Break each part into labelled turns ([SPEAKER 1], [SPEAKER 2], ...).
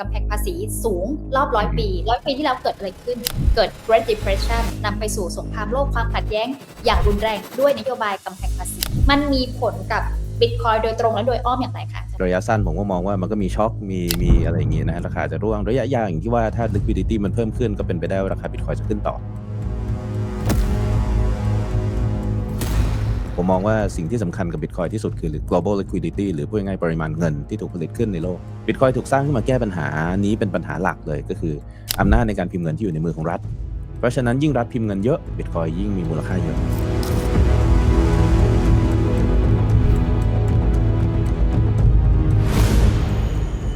[SPEAKER 1] กำแพงภาษีสูงรอบร้อยปีร้อยปีที่แล้วเกิดอะไรขึ้น เกิด Great Depression นำไปสู่สงครามโลกความขัดแย้ง อย่างรุนแรงด้วยนโยบายกำแพงภาษี มันมีผลกับบิตคอยโดยตรงและโดยอ้อมอย่างไรคะ
[SPEAKER 2] ระยะสั้นผมก็มองว่ามันก็มีช็อคมีมีอะไรอย่างเงี้ยนะฮะราคาจะร่วงระยะยาวอย่างที่ว่าถ้า liquidity มันเพิ่มขึ้นก็เป็นไปได้ว่าราคาบิตคอยจะขึ้นต่อ ผมมองว่าสิ่งที่สำคัญกับบิตคอยที่สุดคือ global liquidity หรือพูดง่ายๆปริมาณเงินที่ถูกผลิตขึ้นในโลกบิตคอยถูกสร้างขึ้นมาแก้ปัญหานี้เป็นปัญหาหลักเลยก็คืออำนาจในการพิมพ์เงินที่อยู่ในมือของรัฐ เพราะฉะนั้นยิ่งรัฐพิมพ์เงินเยอะบิตคอยยิ่งมีมูลค่าเยอะ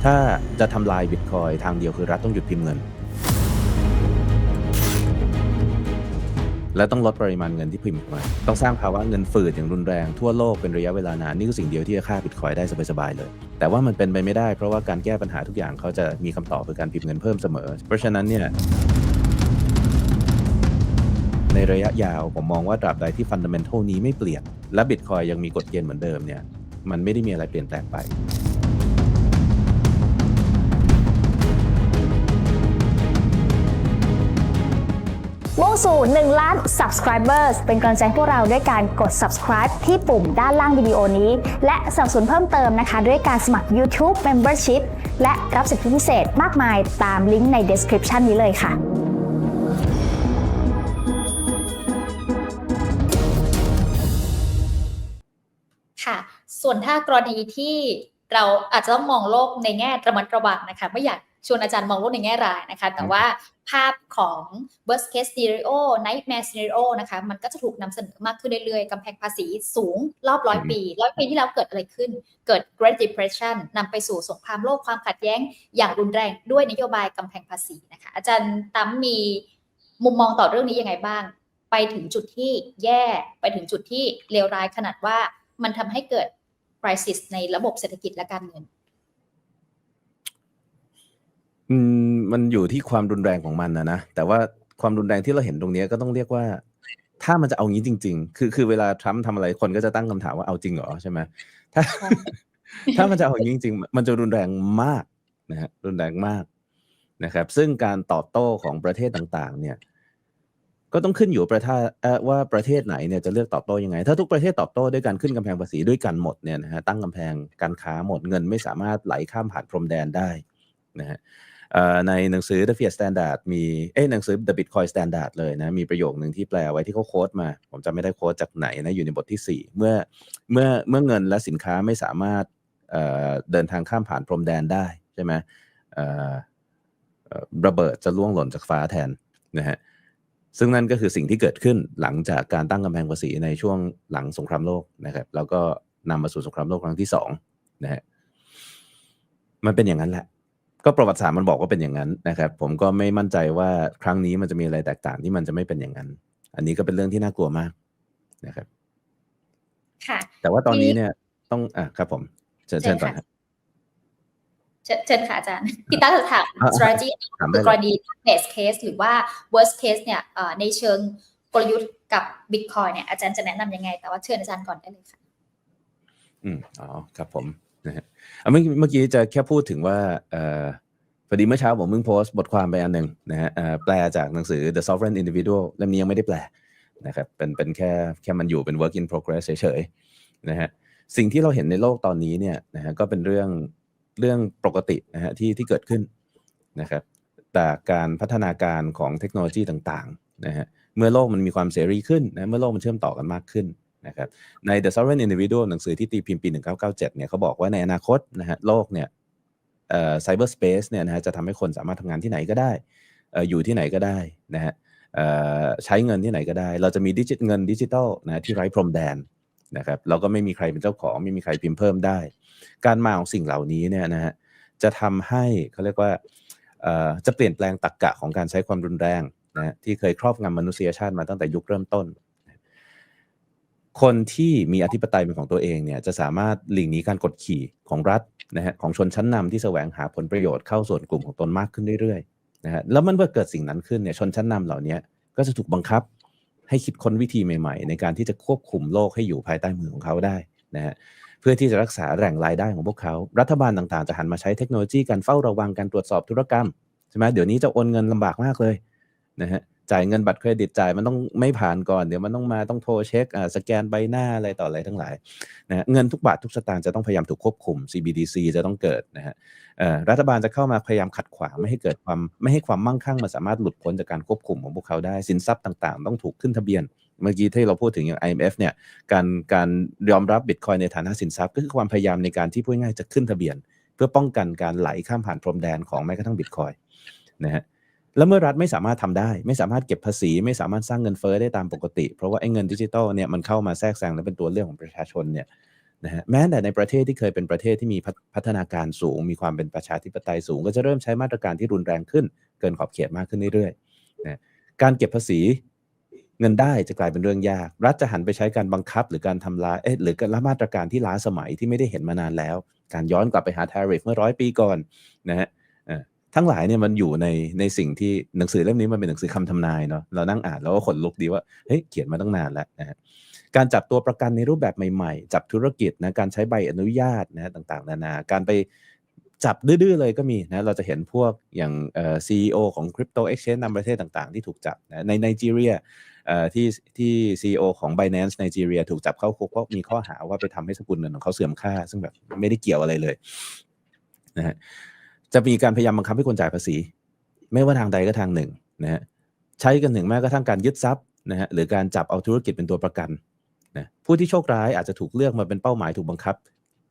[SPEAKER 2] ถ้าจะทำลายบิตคอยทางเดียวคือรัฐต้องหยุดพิมพ์เงิน และต้องลดปริมาณเงินที่พิมพ์ออกมา ต้องสร้างภาวะเงินฝืดอย่างรุนแรงทั่วโลกเป็นระยะเวลานาน นี่คือสิ่งเดียวที่จะฆ่าบิตคอยได้สบายๆเลย แต่ว่ามันเป็นไปไม่ได้เพราะว่าการแก้ปัญหาทุกอย่างเขาจะมีคำตอบคือการพิมพ์เงินเพิ่มเสมอ เพราะฉะนั้นเนี่ยในระยะยาวผมมองว่าตราบใดที่ฟันดัมเ n นทัลนี้ไม่เปลี่ยน และบิตคอยยังมีกฎเกณฑ์เหมือนเดิมเนี่ยมันไม่ได้มีอะไรเปลี่ยนแปลงไป
[SPEAKER 3] สู่ 1 ล้าน subscribers เป็นกำลังใจให้พวกเราด้วยการกด subscribe ที่ปุ่มด้านล่างวิดีโอนี้ และสนับสนุนเพิ่มเติมนะคะ ด้วยการสมัคร YouTube Membership และรับสิทธิพิเศษมากมายตามลิงก์ใน description นี้เลยค่ะ
[SPEAKER 1] ค่ะ ส่วนถ้ากรณีที่เราอาจจะต้องมองโลกในแง่ระมัดระวังนะคะไม่อยาก ชวนอาจารย์มองโลกในแง่ร้ายนะคะ แต่ว่าภาพของ worst case scenario nightmare scenario นะคะ มันก็จะถูกนำเสนอมากขึ้นเรื่อยๆกำแพงภาษีสูงรอบร้อยปีร้อยปีที่แล้วเกิดอะไรขึ้น เกิด Great Depression นำไปสู่สงครามโลกความขัดแย้งอย่างรุนแรงด้วยนโยบายกำแพงภาษีนะคะ อาจารย์ตั้มมีมุมมองต่อเรื่องนี้ยังไงบ้าง ไปถึงจุดที่แย่ไปถึงจุดที่เลวร้ายขนาดว่ามันทำให้เกิด crisis ในระบบเศรษฐกิจและการเงิน
[SPEAKER 2] อืม มันอยู่ที่ความรุนแรงของมันนะนะ แต่ว่าความรุนแรงที่เราเห็นตรงเนี้ย ก็ต้องเรียกว่า ถ้ามันจะเอางี้จริง ๆ คือ คือเวลาทรัมป์ทำอะไร คนก็จะตั้งคำถามว่า เอาจริงเหรอ ใช่ไหม ถ้าถ้ามันจะเอาอย่างนี้จริงๆมันจะรุนแรงมากนะฮะรุนแรงมากนะครับ ซึ่งการตอบโต้ของประเทศต่าง ๆ เนี่ย ก็ต้องขึ้นอยู่ประเทศเอ่อ ว่าประเทศไหนเนี่ยจะเลือกตอบโต้ยังไง ถ้าทุกประเทศตอบโต้ด้วยการขึ้นกำแพงภาษีด้วยกันหมดเนี่ยนะฮะตั้งกำแพงการค้าหมด เงินไม่สามารถไหลข้ามผ่านพรมแดนได้นะฮะเอ่อ ในหนังสือ The Fiat Standard มีเอ้หนังสือ The Bitcoin Standard เลยนะ มีประโยคหนึ่งที่แปลไว้ที่เขาโค้ดมา ผมจำไม่ได้โค้ดจากไหนนะ อยู่ในบทที่ 4 เมื่อเมื่อเมื่อเงินและสินค้าไม่สามารถเเดินทางข้ามผ่านพรมแดนได้ใช่ไหมระเบิดจะล่วงหล่นจากฟ้าแทนนะฮะซึ่งนั่นก็คือสิ่งที่เกิดขึ้นหลังจากการตั้งกำแพงภาษีในช่วงหลังสงครามโลกนะครับ แล้วก็นำมาสู่สงครามโลกครั้งที่สองนะฮะมันเป็นอย่างนั้นแหละ ก็ประวัติศาสตร์มันบอกว่าเป็นอย่างนั้นนะครับ ผมก็ไม่มั่นใจว่าครั้งนี้มันจะมีอะไรแตกต่างที่มันจะไม่เป็นอย่างนั้น อันนี้ก็เป็นเรื่องที่น่ากลัวมากนะครับ
[SPEAKER 1] ค่ะ
[SPEAKER 2] แต่ว่าตอน
[SPEAKER 1] ทีนี้
[SPEAKER 2] นี้เนี่ยต้องอะครับผมเชิญ
[SPEAKER 1] เชิ
[SPEAKER 2] เชิ
[SPEAKER 1] ญ
[SPEAKER 2] ญก่อน
[SPEAKER 1] ค่ะ
[SPEAKER 2] ครับ
[SPEAKER 1] เชิญเชิญค่ะอาจารย์พี่ตั้จะถาม
[SPEAKER 2] อ่า
[SPEAKER 1] strategy
[SPEAKER 2] ถาม
[SPEAKER 1] คื
[SPEAKER 2] ได้
[SPEAKER 1] อก
[SPEAKER 2] เล
[SPEAKER 1] ร
[SPEAKER 2] ย
[SPEAKER 1] ณี best case หรือว่า worst case เนี่ยเอ่อในเชิงกลยุทธ์กับ Bitcoin เนี่ยอาจารย์จะแนะนำยังไง แต่ว่าเชิญอาจารย์ก่อนได้เลยค่ะ
[SPEAKER 2] อืมอ๋อครับผม นะฮะเมื่อกี้จะแค่พูดถึงว่าอพอดีเมื่อเช้าผมเพิ่งโพสต์บทความไปอันหนึ่งนะฮะแปลจากหนังสือ The Sovereign Individual เล่มนี้ยังไม่ได้แปลนะครับเป็นเป็นแค่แค่มันอยู่เป็น work in progress เฉยๆนะฮะสิ่งที่เราเห็นในโลกตอนนี้เนี่ยนะฮะก็เป็นเรื่องเรื่องปกตินะฮะที่ที่เกิดขึ้นนะครับแต่การพัฒนาการของเทคโนโลยีต่างๆนะฮะเมื่อโลกมันมีความเสรีขึ้นนะเมื่อโลกมันเชื่อมต่อกันมากขึ้น นะครับใน The Sovereign Individual หนังสือที่ตีพิมพ์ปี 1997 เนี่ยเขาบอกว่าในอนาคตนะฮะโลกเนี่ยเอ่อ cyberspace เนี่ยนะฮะจะทำให้คนสามารถทำงานที่ไหนก็ได้เอ่ออยู่ที่ไหนก็ได้นะฮะเอ่อใช้เงินที่ไหนก็ได้ เราจะมีดิจิตเงินดิจิทัลนะที่ไร้พรมแดนนะครับเราก็ไม่มีใครเป็นเจ้าของไม่มีใครพิมพ์เพิ่มได้ การมาของสิ่งเหล่านี้เนี่ยนะฮะจะทำให้เขาเรียกว่าจะเปลี่ยนแปลงตรรกกะของการใช้ความรุนแรงนะฮะที่เคยครอบงำมนุษยชาติมาตั้งแต่ยุคเริ่มต้น คนที่มีอธิปไตยเป็นของตัวเองเนี่ยจะสามารถหลีกหนีการกดขี่ของรัฐนะฮะของชนชั้นนำที่แสวงหาผลประโยชน์เข้าส่วนกลุ่มของตนมากขึ้นเรื่อยๆนะฮะแล้วมันเมื่อเกิดสิ่งนั้นขึ้นเนี่ยชนชั้นนำเหล่านี้ก็จะถูกบังคับให้คิดค้นวิธีใหม่ๆ ในการที่จะควบคุมโลกให้อยู่ภายใต้มือของเขาได้นะฮะเพื่อที่จะรักษาแหล่งรายได้ของพวกเขา รัฐบาลต่างๆ จะหันมาใช้เทคโนโลยีการเฝ้าระวังการตรวจสอบธุรกรรมใช่ไหมเดี๋ยวนี้จะโอนเงินลำบากมากเลยนะฮะ จ่ายเงินบัตรเครดิตจ่ายมันต้องไม่ผ่านก่อนเดี๋ยวมันต้องมาต้องโทรเช็คอ่าสแกนใบหน้าอะไรต่ออะไรทั้งหลายนะเงินทุกบาททุกสตางค์จะต้องพยายามถูกควบคุม CBDC จะต้องเกิดนะฮะรัฐบาลจะเข้ามาพยายามขัดขวางไม่ให้เกิดความไม่ให้ความมั่งคั่งมันสามารถหลุดพ้นจากการควบคุมของพวกเขาได้สินทรัพย์ต่างๆ ต้องถูกขึ้นทะเบียนเมื่อกี้ที่เราพูดถึงอย่าง IMF เนี่ยการการยอมรับบิตคอยในฐานะสินทรัพย์ ก็คือความพยายามในการที่พูดง่ายจะขึ้นทะเบียน เพื่อป้องกันการไหลข้ามผ่านพรมแดนของแม้กระทั่งบิตคอยนะฮะ แล้วเมื่อรัฐไม่สามารถทำได้ ไม่สามารถเก็บภาษี ไม่สามารถสร้างเงินเฟ้อได้ตามปกติ เพราะว่าไอ้เงินดิจิทัลเนี่ยมันเข้ามาแทรกแซงและเป็นตัวเรื่องของประชาชนเนี่ยนะฮะแม้แต่ในประเทศที่เคยเป็นประเทศที่มีพัฒนาการสูง มีความเป็นประชาธิปไตยสูง ก็จะเริ่มใช้มาตรการที่รุนแรงขึ้น เกินขอบเขตมากขึ้นเรื่อยๆนะการเก็บภาษีเงินได้จะกลายเป็นเรื่องยาก รัฐจะหันไปใช้การบังคับหรือการทำลายเอ๊ะหรือการละมาตรการที่ล้าสมัยที่ไม่ได้เห็นมานานแล้ว การย้อนกลับไปหา tariff เมื่อร้อยปีก่อนนะฮะ ทั้งหลายเนี่ยมันอยู่ในในสิ่งที่หนังสือเล่มนี้มันเป็นหนังสือคำทำนายเนาะเรานั่งอ่านแล้วก็ขนลุกดีว่าเฮ้ยเขียนมาตั้งนานแล้วนะฮะการจับตัวประกันในรูปแบบใหม่ๆ จับธุรกิจนะการใช้ใบอนุญาตนะฮะต่างๆ นานาการไปจับดื้อๆเลยก็มีนะเราจะเห็นพวกอย่างเอ่อ CEO ของ Crypto Exchange นำประเทศต่างๆ ที่ถูกจับนะในไนจีเรียเอ่อที่ที่ CEO ของ Binance ไนจีเรียถูกจับเข้าคุกเพราะมีข้อหาว่าไปทำให้สกุลเงินของเขาเสื่อมค่า ซึ่งแบบไม่ได้เกี่ยวอะไรเลยนะฮะ จะมีการพยายามบังคับให้คนจ่ายภาษี ไม่ว่าทางใดก็ทางหนึ่งนะฮะใช้กันถึงแม้กระทั่งการยึดทรัพย์นะฮะหรือการจับเอาธุรกิจเป็นตัวประกันนะผู้ที่โชคร้ายอาจจะถูกเลือกมาเป็นเป้าหมายถูกบังคับ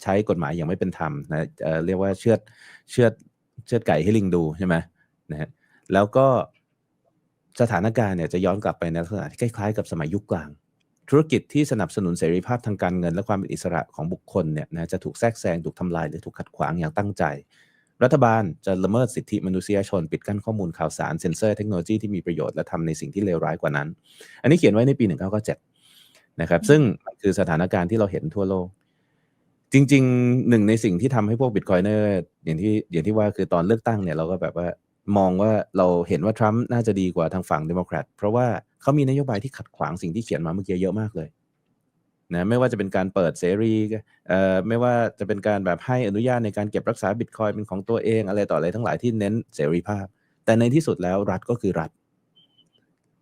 [SPEAKER 2] ใช้กฎหมายอย่างไม่เป็นธรรมนะเออเรียกว่าเชือดเชือดเชือดไก่ให้ลิงดูใช่ไหมนะฮะแล้วก็สถานการณ์เนี่ยจะย้อนกลับไปในลักษณะที่คล้ายๆกับสมัยยุคกลาง ธุรกิจที่สนับสนุนเสรีภาพทางการเงิน และความเป็นอิสระของบุคคลเนี่ยนะจะถูกแทรกแซงถูกทำลายหรือถูกขัดขวางอย่างตั้งใจ รัฐบาลจะละเมิดสิทธิมนุษยชน ปิดกั้นข้อมูลข่าวสารเซ็นเซอร์เทคโนโลยีที่มีประโยชน์และทำในสิ่งที่เลวร้ายกว่านั้น อันนี้เขียนไว้ในปี 1997 นะครับ ซึ่งมันคือสถานการณ์ที่เราเห็นทั่วโลก จริงๆหนึ่งในสิ่งที่ทำให้พวกบิตคอยเนอร์อย่างที่อย่างที่ว่าคือตอนเลือกตั้งเนี่ยเราก็แบบว่ามองว่าเราเห็นว่าทรัมป์น่าจะดีกว่าทางฝั่งเดโมแครตเพราะว่าเขามีนโยบายที่ขัดขวางสิ่งที่เขียนมาเมื่อกี้เยอะมากเลย นะไม่ว่าจะเป็นการเปิดเสรีเอ่อไม่ว่าจะเป็นการแบบให้อนุญาตในการเก็บรักษาบิตคอยเป็นของตัวเองอะไรต่ออะไรทั้งหลายที่เน้นเสรีภาพ แต่ในที่สุดแล้วรัฐก็คือรัฐ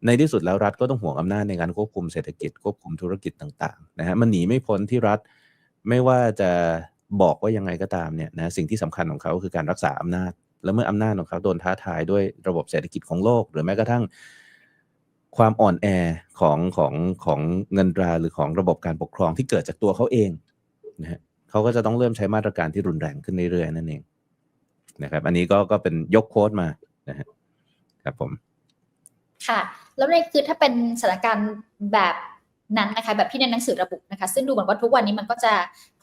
[SPEAKER 2] ในที่สุดแล้วรัฐก็ต้องห่วงอำนาจในการควบคุมเศรษฐกิจควบคุมธุรกิจต่างๆนะฮะมันหนีไม่พ้นที่รัฐ ไม่ว่าจะบอกว่ายังไงก็ตามเนี่ยนะสิ่งที่สำคัญของเขาคือการรักษาอำนาจ แล้วเมื่ออำนาจของเขาโดนท้าทายด้วยระบบเศรษฐกิจของโลก หรือแม้กระทั่ง ความอ่อนแอของของของเงินตราหรือของระบบการปกครองที่เกิดจากตัวเขาเองนะฮะเขาก็จะต้องเริ่มใช้มาตรการที่รุนแรงขึ้นเรื่อยๆนั่นเองนะครับ อันนี้ก็ก็เป็นยกโค้ดมานะฮะครับผม
[SPEAKER 1] ค่ะ แล้วในคือถ้าเป็นสถานการณ์แบบ นั้นนะคะแบบที่ในหนังสือระบุนะคะ ซึ่งดูเหมือนว่าทุกวันนี้มันก็จะ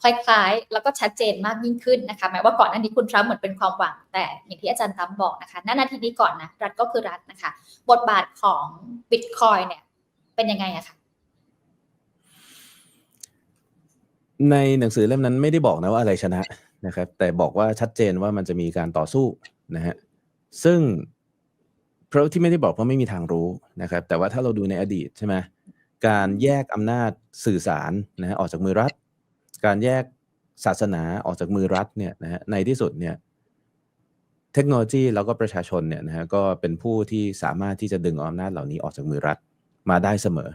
[SPEAKER 1] คล้ายๆ แล้วก็ชัดเจนมากยิ่งขึ้นนะคะแม้ว่าก่อนหน้านี้คุณทรัมป์เหมือนเป็นความหวัง แต่อย่างที่อาจารย์ตั้มบอกนะคะณนาทีนี้ก่อนนะรัฐก็คือรัฐนะคะ บทบาทของบิตคอยเนี่ยเป็นยังไงอะคะ
[SPEAKER 2] ในหนังสือเล่มนั้นไม่ได้บอกนะว่าอะไรชนะนะครับ แต่บอกว่าชัดเจนว่ามันจะมีการต่อสู้นะฮะซึ่งเพราะที่ไม่ได้บอกเพราะไม่มีทางรู้นะครับ แต่ว่าถ้าเราดูในอดีตใช่ไหม การแยกอำนาจสื่อสารนะฮะออกจากมือรัฐ การแยกศาสนาออกจากมือรัฐเนี่ยนะฮะในที่สุดเนี่ยเทคโนโลยีแล้วก็ประชาชนเนี่ยนะฮะก็เป็นผู้ที่สามารถที่จะดึงอาอำนาจเหล่านี้ออกจากมือรัฐมาได้เสมอ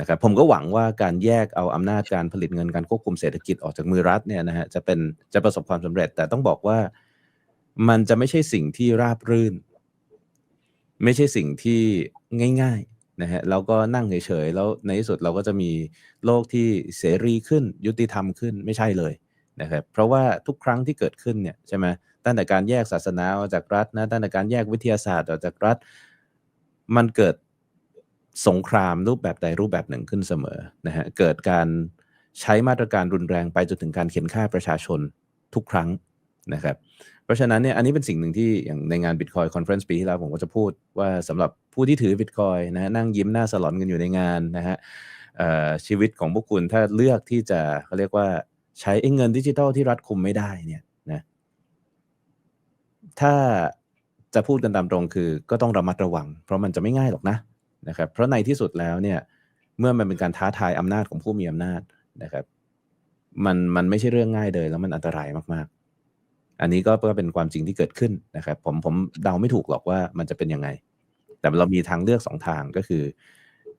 [SPEAKER 2] นะครับผมก็หวังว่าการแยกเอาอำนาจการผลิตเงินการควบคุมเศรษฐกิจออกจากมือรัฐเนี่ยนะฮะจะเป็นจะประสบความสำเร็จ แต่ต้องบอกว่ามันจะไม่ใช่สิ่งที่ราบรื่น ไม่ใช่สิ่งที่ง่าย นะฮะแล้วก็นั่งเฉยๆ แล้วในที่สุดเราก็จะมีโลกที่เสรีขึ้นยุติธรรมขึ้นไม่ใช่เลยนะครับเพราะว่าทุกครั้งที่เกิดขึ้นเนี่ยใช่ไหมตั้งแต่การแยกศาสนาออกจากรัฐนะตั้งแต่การแยกวิทยาศาสตร์ออกจากรัฐ มันเกิดสงครามรูปแบบใดรูปแบบหนึ่งขึ้นเสมอนะฮะเกิดการใช้มาตรการรุนแรงไปจนถึงการเข็นฆ่าประชาชนทุกครั้งนะครับ ราะฉะนั้นเนี่ยอันนี้เป็นสิ่งหนึ่งที่อย่างในงาน Bitcoin Conference ปีที่แล้วผมก็จะพูดว่าสำหรับผู้ที่ถือ Bitcoin นะฮะนั่งยิ้มหน้าสลอนกันอยู่ในงานนะฮะชีวิตของพวกคุณถ้าเลือกที่จะเขาเรียกว่าใช้เงินดิจิทัลที่รัฐคุมไม่ได้เนี่ยนะถ้าจะพูดกันตามตรงคือ ก็ต้องระมัดระวัง เพราะมันจะไม่ง่ายหรอกนะนะครับเพราะในที่สุดแล้วเนี่ยเมื่อมันเป็นการท้าทายอำนาจของผู้มีอำนาจนะครับ มันมันไม่ใช่เรื่องง่ายเลยแล้วมันอันตรายมากๆ อันนี้ก็เป็นความจริงที่เกิดขึ้นนะครับ ผมผมเดาไม่ถูกหรอกว่ามันจะเป็นยังไง แต่เรามีทางเลือกสองทางก็คือ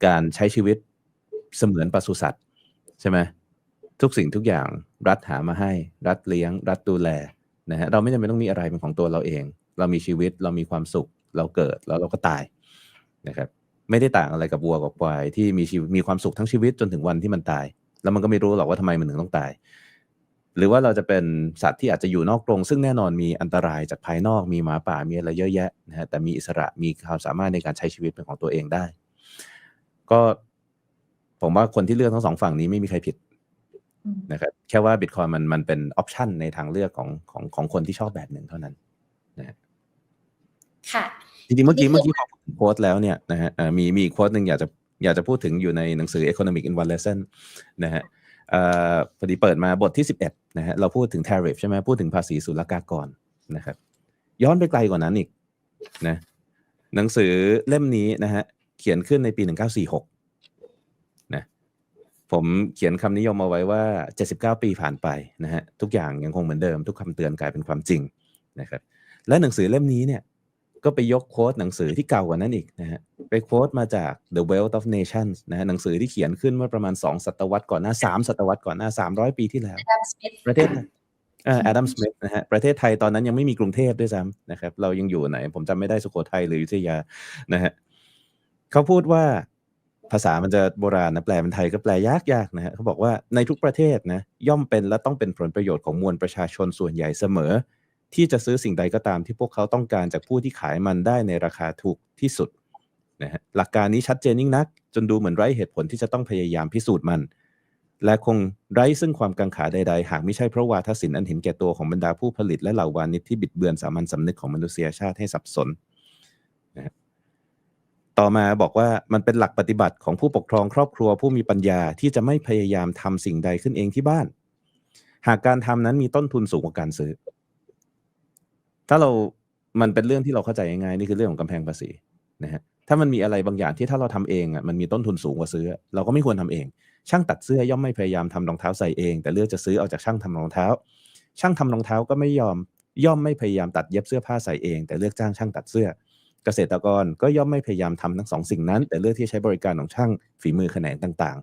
[SPEAKER 2] การใช้ชีวิตเสมือนปศุสัตว์ใช่ไหมทุกสิ่งทุกอย่างรัฐหามาให้ รัฐเลี้ยง รัฐดูแลนะฮะเราไม่จำเป็นต้องมีอะไรเป็นของตัวเราเอง เรามีชีวิตเรามีความสุข เราเกิดแล้วเราก็ตายนะครับ ไม่ได้ต่างอะไรกับวัวกับควายที่มีชีวิตมีความสุขทั้งชีวิตจนถึงวันที่มันตาย แล้วมันก็ไม่รู้หรอกว่าทำไมมันถึงต้องตาย หรือว่าเราจะเป็นสัตว์ที่อาจจะอยู่นอกกรงซึ่งแน่นอนมีอันตรายจากภายนอกมีหมาป่ามีอะไรเยอะแยะนะฮะแต่มีอิสระมีความสามารถในการใช้ชีวิตเป็นของตัวเองได้ ก็ผมว่าคนที่เลือกทั้งสองฝั่งนี้ไม่มีใครผิด
[SPEAKER 1] อืม
[SPEAKER 2] นะครับแค่ว่าบิตคอยมันมันเป็นออปชันในทางเลือกของของของคนที่ชอบแบบหนึ่งเท่านั้น
[SPEAKER 1] ค่ะ
[SPEAKER 2] จริงๆเมื่อกี้
[SPEAKER 1] นี่คือ
[SPEAKER 2] เมื่อกี้พอพูดถึงโค้ดแล้วเนี่ยนะฮะเอ่อมีมีโค้ดหนึ่งอยากจะอยากจะพูดถึงอยู่ในหนังสือ Economic in One Lesson นะฮะเออพอดีเปิดมาบทที่ 11นะฮะเราพูดถึง tariff ใช่ไหมพูดถึงภาษีศุลกากรนะครับ ย้อนไปไกลกว่านั้นอีกนะหนังสือเล่มนี้นะฮะเขียนขึ้นในปี 1946นะผมเขียนคำนิยมเอาไว้ว่า 79 ปีผ่านไปนะฮะทุกอย่างยังคงเหมือนเดิม ทุกคำเตือนกลายเป็นความจริงนะครับและหนังสือเล่มนี้เนี่ย ก็ไปยกโค้ดหนังสือที่เก่ากว่านั้นอีกนะฮะไปโค้ดมาจาก The Wealth of Nations นะฮะหนังสือที่เขียนขึ้นเมื่อประมาณ 2 ศตวรรษก่อนหน้า 3 ศตวรรษก่อนหน้า 300 ปีที่แล้ว
[SPEAKER 1] ดัมสมิธ
[SPEAKER 2] ประเทศเอ่อแอดัมสมิธนะฮะประเทศไทยตอนนั้นยังไม่มีกรุงเทพด้วยซ้ำนะครับ เรายังอยู่ไหน ผมจำไม่ได้สุโขทัยหรืออยุธยานะฮะเขาพูดว่าภาษามันจะโบราณนะแปลเป็นไทยก็แปลยากยากนะฮะเขาบอกว่าในทุกประเทศนะย่อมเป็นและต้องเป็นผลประโยชน์ของมวลประชาชนส่วนใหญ่เสมอ ที่จะซื้อสิ่งใดก็ตามที่พวกเขาต้องการจากผู้ที่ขายมันได้ในราคาถูกที่สุดนะฮะหลักการนี้ชัดเจนยิ่งนัก จนดูเหมือนไร้เหตุผลที่จะต้องพยายามพิสูจน์มัน และคงไร้ซึ่งความกังขาใดๆ หากไม่ใช่เพราะวาทศิลป์อันเห็นแก่ตัวของบรรดาผู้ผลิตและเหล่าวานิชที่บิดเบือนสามัญสำนึกของมนุษยชาติให้สับสนนะฮะต่อมาบอกว่ามันเป็นหลักปฏิบัติของผู้ปกครองครอบครัวผู้มีปัญญาที่จะไม่พยายามทำสิ่งใดขึ้นเองที่บ้าน หากการทำนั้นมีต้นทุนสูงกว่าการซื้อ ถ้าเรามันเป็นเรื่องที่เราเข้าใจง่ายๆนี่คือเรื่องของกำแพงภาษีนะฮะถ้ามันมีอะไรบางอย่างที่ถ้าเราทำเองอะมันมีต้นทุนสูงกว่าซื้อ เราก็ไม่ควรทำเอง ช่างตัดเสื้อย่อมไม่พยายามทำรองเท้าใส่เอง แต่เลือกจะซื้อเอาจากช่างทำรองเท้า ช่างทำรองเท้าก็ไม่ยอม ย่อมไม่พยายามตัดเย็บเสื้อผ้าใส่เอง แต่เลือกจ้างช่างตัดเสื้อ เกษตรกรก็ย่อมไม่พยายามทำทั้งสองสิ่งนั้น แต่เลือกที่ใช้บริการของช่างฝีมือแขนงต่าง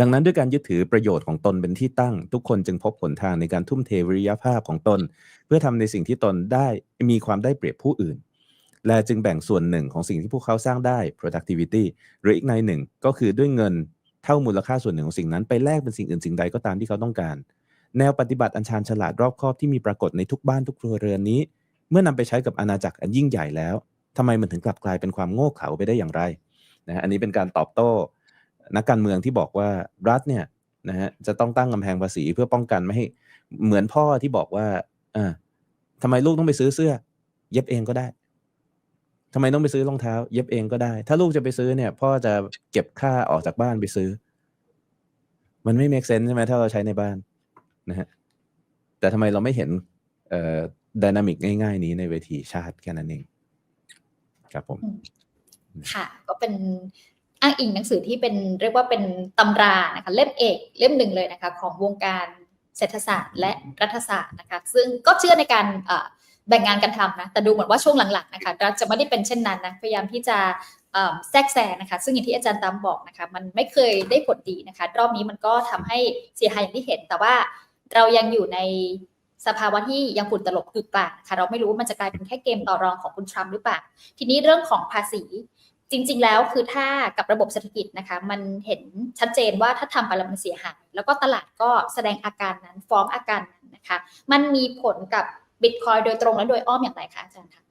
[SPEAKER 2] ดังนั้นด้วยการยึดถือประโยชน์ของตนเป็นที่ตั้ง ทุกคนจึงพบหนทางในการทุ่มเทวิริยภาพของตน เพื่อทำในสิ่งที่ตนได้มีความได้เปรียบผู้อื่น และจึงแบ่งส่วนหนึ่งของสิ่งที่พวกเขาสร้างได้ productivity หรืออีกในหนึ่งก็คือด้วยเงินเท่ามูลค่าส่วนหนึ่งของสิ่งนั้นไปแลกเป็นสิ่งอื่นสิ่งใดก็ตามที่เขาต้องการ แนวปฏิบัติอันชาญฉลาดรอบคอบที่มีปรากฏในทุกบ้านทุกครัวเรือนนี้ เมื่อนำไปใช้กับอาณาจักรอันยิ่งใหญ่แล้วทำไมมันถึงกลับกลายเป็นความโง่เขลาไปได้อย่างไรนะฮะอันนี้เป็นการตอบโต้ นักการเมืองที่บอกว่ารัฐเนี่ยนะฮะจะต้องตั้งกำแพงภาษีเพื่อป้องกันไม่ให้เหมือนพ่อที่บอกว่าอ่าทำไมลูกต้องไปซื้อเสื้อ เย็บเองก็ได้ทำไมต้องไปซื้อรองเท้า เย็บเองก็ได้ ถ้าลูกจะไปซื้อเนี่ย พ่อจะเก็บค่าออกจากบ้านไปซื้อ มันไม่ make sense ใช่ไหมถ้าเราใช้ในบ้านนะฮะแต่ทำไมเราไม่เห็นเอ่อดินามิกง่ายๆ นี้ในเวทีชาติแค่นั้นเอง ครับผม
[SPEAKER 1] ค่ะ ก็เป็น อ้างอิงหนังสือที่เป็นเรียกว่าเป็นตำรานะคะเล่มเอกเล่มหนึ่งเลยนะคะของวงการเศรษฐศาสตร์ และรัฐศาสตร์นะคะซึ่งก็เชื่อในการแบ่งงานกันทำนะแต่ดูเหมือนว่าช่วงหลังๆนะคะรัฐจะไม่ได้เป็นเช่นนั้นนะพยายามที่จะแทรกแซงนะคะซึ่งอย่างที่อาจารย์ตามบอกนะคะมันไม่เคยได้ผลดีนะคะรอบนี้มันก็ทำให้เสียหายอย่างที่เห็น แต่ว่าเรายังอยู่ในสภาวะที่ยังฝุ่นตลบกึกกลางนะคะเราไม่รู้ว่ามันจะกลายเป็นแค่เกมต่อรองของคุณทรัมป์หรือเปล่า ทีนี้เรื่องของภาษี จริง ๆ แล้วคือถ้ากับระบบเศรษฐกิจนะคะมันเห็นชัดเจนว่าถ้าทำไปแล้วมันเสียหายแล้วก็ตลาดก็แสดงอาการนั้นฟ้องอาการนั้นนะคะมันมีผลกับบิตคอยโดยตรงและโดยอ้อมอย่างไรคะอาจารย์คะ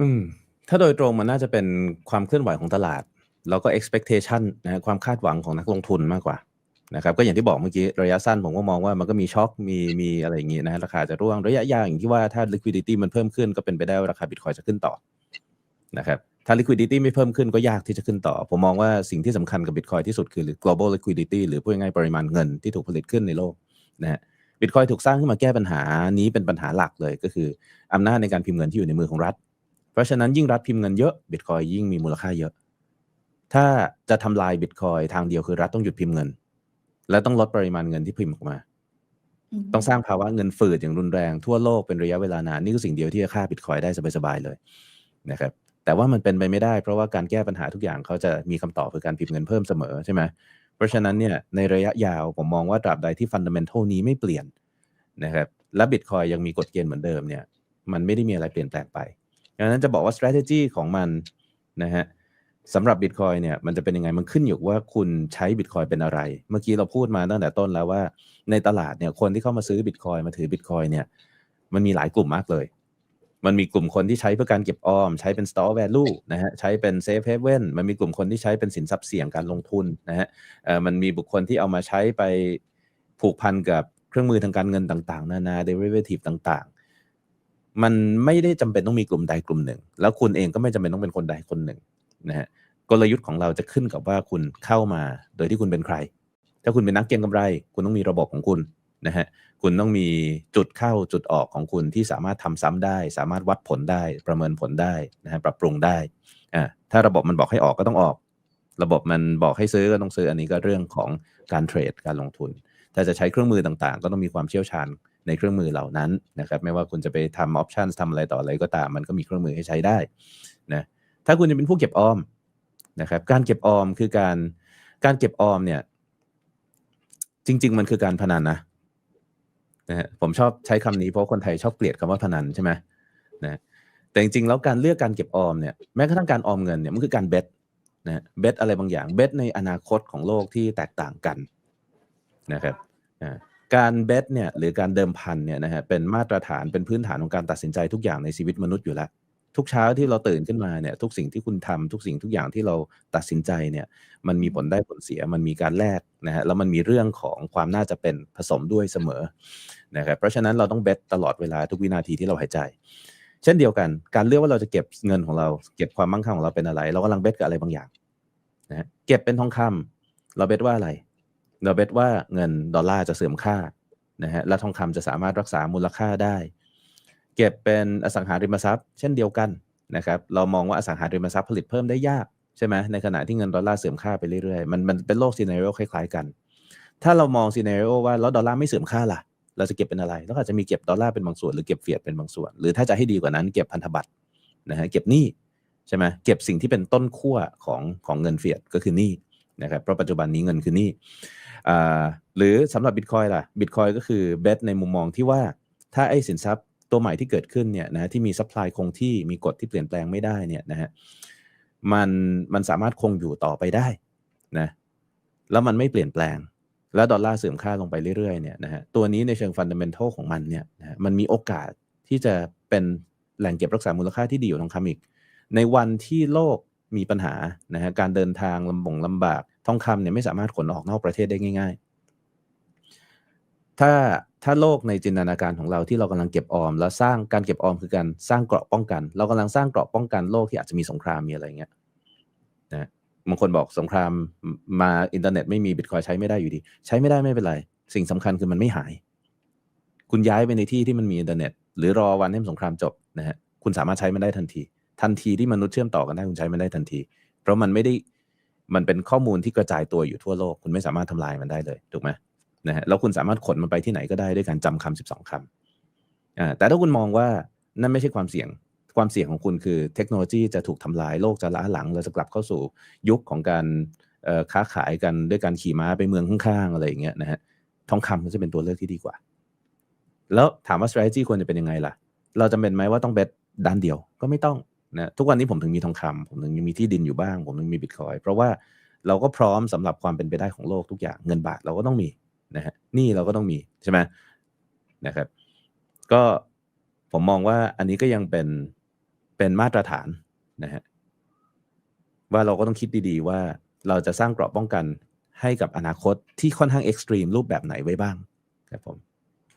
[SPEAKER 2] อืมถ้าโดยตรงมันน่าจะเป็นความเคลื่อนไหวของตลาด แล้วก็ expectation นะฮะความคาดหวังของนักลงทุนมากกว่านะครับก็อย่างที่บอกเมื่อกี้ระยะสั้นผมก็มองว่ามันก็มีช็อคมีมีอะไรอย่างงี้นะฮะราคาจะร่วงระยะยาวอย่างที่ว่าถ้า liquidity มันเพิ่มขึ้นก็เป็นไปได้ว่าราคาบิตคอยจะขึ้นต่อ นะครับถ้า liquidity ไม่เพิ่มขึ้นก็ยากที่จะขึ้นต่อ ผมมองว่าสิ่งที่สำคัญกับบิตคอยที่สุดคือ global liquidity หรือพูดง่ายๆปริมาณเงินที่ถูกผลิตขึ้นในโลกนะฮะบิตคอยถูกสร้างขึ้นมาแก้ปัญหานี้เป็นปัญหาหลักเลยก็คืออำนาจในการพิมพ์เงินที่อยู่ในมือของรัฐ เพราะฉะนั้นยิ่งรัฐพิมพ์เงินเยอะบิตคอยยิ่งมีมูลค่าเยอะ ถ้าจะทำลายบิตคอยทางเดียวคือรัฐต้องหยุดพิมพ์เงิน และต้องลดปริมาณเงินที่พิมพ์ออกมา
[SPEAKER 1] ม
[SPEAKER 2] ต้องสร้างภาวะเงินฝืดอย่างรุนแรงทั่วโลกเป็นระยะเวลานานนี่คือสิ่งเดียวที่จะฆ่าบิตคอยได้สบายๆเลยนะครับ แต่ว่ามันเป็นไปไม่ได้ เพราะว่าการแก้ปัญหาทุกอย่างเขาจะมีคำตอบคือการพิมพ์เงินเพิ่มเสมอใช่ไหมเพราะฉะนั้นเนี่ยในระยะยาวผมมองว่าตราบใดที่ฟันดัมเ n นทัลนี้ไม่เปลี่ยนนะครับและบิตคอยยังมีกฎเกณฑ์เหมือนเดิมเนี่ยมันไม่ได้มีอะไรเปลี่ยนแปลงไปดังนั้นจะบอกว่า strategy ของมันนะฮะสำหรับบิตคอยเนี่ยมันจะเป็นยังไงมันขึ้นอยู่ว่าคุณใช้บิตคอยเป็นอะไร เมื่อกี้เราพูดมาตั้งแต่ต้นแล้วว่า ในตลาดเนี่ยคนที่เข้ามาซื้อบิตคอยมาถือบิตคอยเนี่ยมันมีหลายกลุ่มมากเลย มันมีกลุ่มคนที่ใช้เพื่อการเก็บออม ใช้เป็น store value นะฮะใช้เป็น safe haven มันมีกลุ่มคนที่ใช้เป็นสินทรัพย์เสี่ยงการลงทุนนะฮะเอ่อมันมีบุคคลที่เอามาใช้ไปผูกพันกับเครื่องมือทางการเงินต่างๆ นานา derivative ต่างๆ มันไม่ได้จำเป็นต้องมีกลุ่มใดกลุ่มหนึ่ง แล้วคุณเองก็ไม่จำเป็นต้องเป็นคนใดคนหนึ่งนะฮะกลยุทธ์ของเราจะขึ้นกับว่าคุณเข้ามาโดยที่คุณเป็นใคร ถ้าคุณเป็นนักเก็งกำไร คุณต้องมีระบบของคุณนะฮะ คุณต้องมีจุดเข้าจุดออกของคุณที่สามารถทำซ้ำได้ สามารถวัดผลได้ประเมินผลได้นะฮะปรับปรุงได้อ่าถ้าระบบมันบอกให้ออกก็ต้องออก ระบบมันบอกให้ซื้อก็ต้องซื้ออันนี้ก็เรื่องของการเทรดการลงทุน ถ้าจะใช้เครื่องมือต่างๆ ก็ต้องมีความเชี่ยวชาญในเครื่องมือเหล่านั้นนะครับไม่ว่าคุณจะไปทำออปชันทำอะไรต่ออะไรก็ตาม มันก็มีเครื่องมือให้ใช้ได้นะถ้าคุณจะเป็นผู้เก็บออมนะครับ การเก็บออมคือการการเก็บออมเนี่ย จริง ๆ มันคือการพนันนะ นะฮะผมชอบใช้คำนี้เพราะคนไทยชอบเกลียดคำว่าพนันใช่ไหมนะแต่จริงๆแล้วการเลือกการเก็บออมเนี่ยแม้กระทั่งการออมเงินเนี่ยมันคือการเบสนะเบสอะไรบางอย่างเบสในอนาคตของโลกที่แตกต่างกันนะครับการเบสเนี่ยหรือการเดิมพันเนี่ยนะฮะเป็นมาตรฐานเป็นพื้นฐานของการตัดสินใจทุกอย่างในชีวิตมนุษย์อยู่แล้ว ทุกเช้าที่เราตื่นขึ้นมาเนี่ย ทุกสิ่งที่คุณทำทุกสิ่งทุกอย่างที่เราตัดสินใจเนี่ย มันมีผลได้ผลเสีย มันมีการแลกนะฮะแล้วมันมีเรื่องของความน่าจะเป็นผสมด้วยเสมอนะครับเพราะฉะนั้นเราต้องเบสตลอดเวลาทุกวินาทีที่เราหายใจ เช่นเดียวกัน การเลือกว่าเราจะเก็บเงินของเรา เก็บความมั่งคั่งของเราเป็นอะไร เรากำลังเบสกับอะไรบางอย่างนะเก็บเป็นทองคำเราเบสว่าอะไร เราเบสว่าเงินดอลลาร์จะเสื่อมค่านะฮะและทองคำจะสามารถรักษามูลค่าได้ เก็บเป็นอสังหาริมทรัพย์ เช่นเดียวกันนะครับเรามองว่าอสังหาริมทรัพย์ผลิตเพิ่มได้ยากใช่ไหมในขณะที่เงินดอลลาร์เสื่อมค่าไปเรื่อยๆ มันมันเป็นโลกซีนารีโอคล้ายๆกัน ถ้าเรามองซีนารีโอว่าแล้วดอลลาร์ไม่เสื่อมค่าล่ะ เราจะเก็บเป็นอะไรแล้วก็อาจจะมีเก็บดอลลาร์เป็นบางส่วนหรือเก็บเฟียดเป็นบางส่วน หรือถ้าจะให้ดีกว่านั้นเก็บพันธบัตรนะฮะเก็บหนี้ใช่ไหมเก็บสิ่งที่เป็นต้นขั้วของของเงินเฟียดก็คือหนี้นะครับเพราะปัจจุบันนี้เงินคือหนี้อ่าหรือสำหรับบิตคอยล่ะบิตคอยก็คือเบสในมุมมองที่ว่าถ้าไอ้สินทรัพย์ ตัวใหม่ที่เกิดขึ้นเนี่ยนะที่มีซัพพลายคงที่มีกฎที่เปลี่ยนแปลงไม่ได้เนี่ยนะฮะมันมันสามารถคงอยู่ต่อไปได้นะแล้วมันไม่เปลี่ยนแปลง แล้วดอลลาร์เสื่อมค่าลงไปเรื่อยๆเนี่ยนะฮะตัวนี้ในเชิงฟันเดเมนทัลของมันเนี่ยนะฮะมันมีโอกาสที่จะเป็นแหล่งเก็บรักษามูลค่าที่ดีอยู่ทองคำอีก ในวันที่โลกมีปัญหานะฮะการเดินทางลำบงลำบากทองคำเนี่ยไม่สามารถขนออกนอกประเทศได้ง่าย ถ้าถ้าโลกในจินตนาการของเราที่เรากำลังเก็บออม แล้วสร้างการเก็บออมคือการสร้างเกราะป้องกัน เรากำลังสร้างเกราะป้องกันโลกที่อาจจะมีสงครามมีอะไรเงี้ยนะบางคนบอกสงครามมาอินเทอร์เน็ตไม่มีบิตคอยใช้ไม่ได้อยู่ดี ใช้ไม่ได้ไม่เป็นไร สิ่งสำคัญคือมันไม่หาย คุณย้ายไปในที่ที่มันมีอินเทอร์เน็ต หรือรอวันให้สงครามจบนะฮะคุณสามารถใช้มันได้ทันที ทันทีที่มนุษย์เชื่อมต่อกันได้คุณใช้มันได้ทันที เพราะมันไม่ได้มันเป็นข้อมูลที่กระจายตัวอยู่ทั่วโลก คุณไม่สามารถทำลายมันได้เลยถูกไหม นะฮะแล้วคุณสามารถขนมันไปที่ไหนก็ได้ด้วยการจำคำสิบสองคำอ่าแต่ถ้าคุณมองว่านั่นไม่ใช่ความเสี่ยง ความเสี่ยงของคุณคือเทคโนโลยีจะถูกทำลายโลกจะล้าหลังเราจะกลับเข้าสู่ยุคของการค้าขายกันด้วยการขี่ม้าไปเมืองข้างๆอะไรอย่างเงี้ยนะฮะทองคำก็จะเป็นตัวเลือกที่ดีกว่า แล้วถามว่า strategy ควรจะเป็นยังไงล่ะ เราจำเป็นไหมว่าต้องเบสด้านเดียวก็ไม่ต้องนะทุกวันนี้ผมถึงมีทองคำผมถึงยังมีที่ดินอยู่บ้าง ผมถึงมีบิตคอยเพราะว่าเราก็พร้อมสำหรับความเป็นไปได้ของโลกทุกอย่างเงินบาทเราก็ต้องมี นะฮะนี่เราก็ต้องมีใช่ไหมนะครับ ก็ผมมองว่าอันนี้ก็ยังเป็นเป็นมาตรฐานนะฮะว่าเราก็ต้องคิดดีๆ ว่าเราจะสร้างเกราะป้องกันให้กับอนาคตที่ค่อนข้างเอ็กซ์ตรีมรูปแบบไหนไว้บ้างครับผม